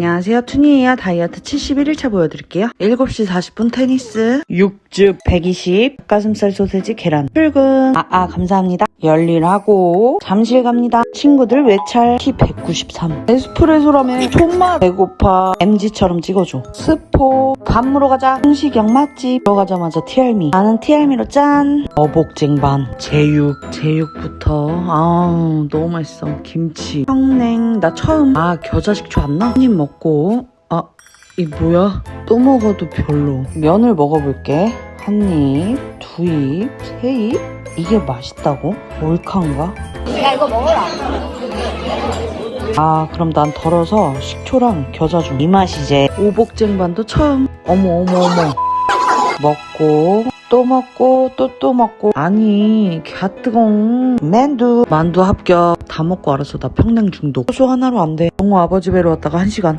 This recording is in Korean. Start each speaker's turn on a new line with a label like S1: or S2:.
S1: 안녕하세요. 투니에어 다이어트 71일차 보여드릴게요. 7시 40분 테니스, 육즙 120, 닭가슴살 소세지 계란, 출근. 아, 아, 감사합니다. 열일하고, 잠실 갑니다. 친구들 외찰 키 193. 에스프레소라면 존맛 배고파. MG처럼 찍어줘. 스포, 밥 먹으러 가자. 성시경 맛집. 들어가자마자 티알미. 나는 티알미로 짠. 어복쟁반. 제육. 제육부터. 아 너무 맛있어. 김치. 평냉. 나 처음. 아, 겨자 식초 안 나? 한입 먹고. 아, 이 뭐야? 또 먹어도 별로. 면을 먹어볼게. 한 입, 두 입, 세 입? 이게 맛있다고? 몰카인가?
S2: 야 이거 먹어라.
S1: 아 그럼 난 덜어서 식초랑 겨자 좀 이 맛이지 오복쟁반도 처음 어머 어머 어머 먹고 또 먹고 또또 먹고. 아니 갸뜨공 만두. 만두 합격. 다 먹고 알았어 나 평냉 중독. 소주 하나로 안돼. 영호 아버지 뵈러 왔다가 한 시간